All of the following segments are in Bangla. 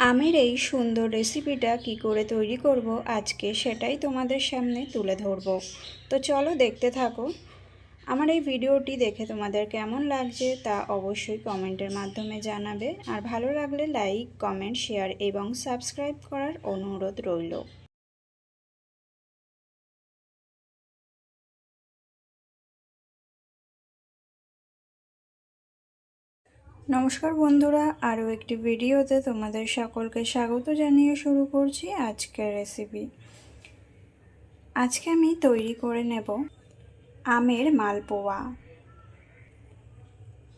আমের এই সুন্দর রেসিপিটা কি করে তৈরি করব আজকে সেটাই তোমাদের সামনে তুলে ধরব। তো চলো দেখতে থাকো। আমার এই ভিডিওটি দেখে তোমাদের কেমন লাগছে তা অবশ্যই কমেন্টের মাধ্যমে জানাবে। আর ভালো লাগলে লাইক কমেন্ট শেয়ার এবং সাবস্ক্রাইব করার অনুরোধ রইল। নমস্কার বন্ধুরা, আরও একটি ভিডিওতে তোমাদের সকলকে স্বাগত জানিয়ে শুরু করছি আজকের রেসিপি আজকে আমি তৈরি করে নেব আমের মালপোয়া।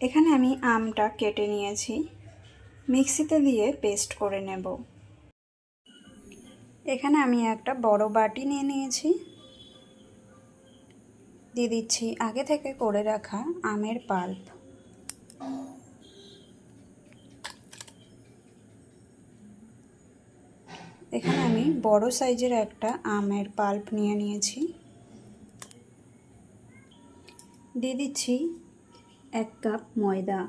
এখানে আমি আমটা কেটে নিয়েছি, মিক্সিতে দিয়ে পেস্ট করে নেব। এখানে আমি একটা বড় বাটি নিয়ে নিয়েছি। দিয়ে দিচ্ছি আগে থেকে করে রাখা আমের পাল্প। এখানে আমি বড় সাইজের একটা আমের পাল্প নিয়ে নিয়েছি। দিয়ে দিচ্ছি এক কাপ ময়দা।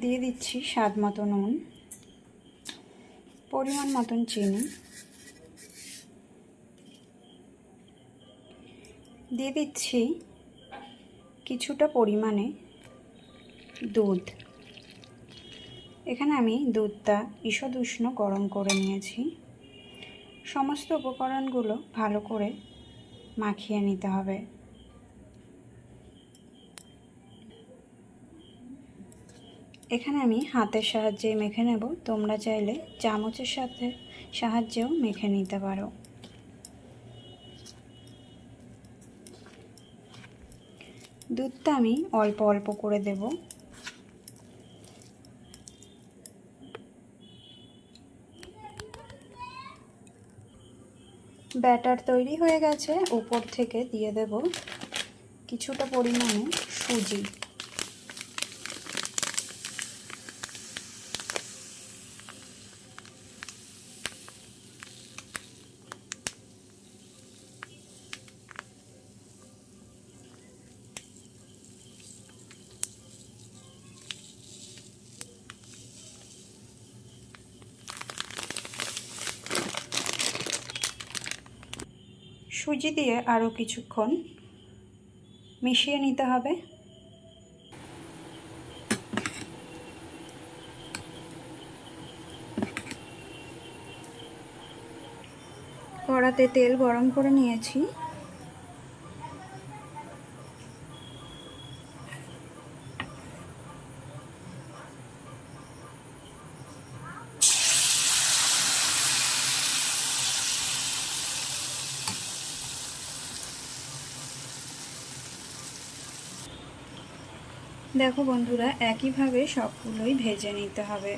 দিয়ে দিচ্ছি স্বাদ মতো নুন, পরিমাণ মতন চিনি। দিয়ে দিচ্ছি কিছুটা পরিমাণে দুধ। এখানে আমি দুধটা ঈষদ উষ্ণ গরম করে নিয়েছি। সমস্ত উপকরণগুলো ভালো করে মাখিয়ে নিতে হবে। এখানে আমি হাতের সাহায্যে মেখে নেব। তোমরা চাইলে চামচের সাথে সাহায্যেও মেখে নিতে পারো। দুধটা আমি অল্প অল্প করে দেব। ব্যাটার তৈরি হয়ে গেছে। উপর থেকে দিয়ে দেব কিছুটা পরিমাণে সুজি। সুজি দিয়ে আরও কিছুক্ষণ মিশিয়ে নিতে হবে। কড়াতে তেল গরম করে নিয়েছি। দেখো বন্ধুরা একইভাবে সবগুলোই ভেজে নিতে হবে।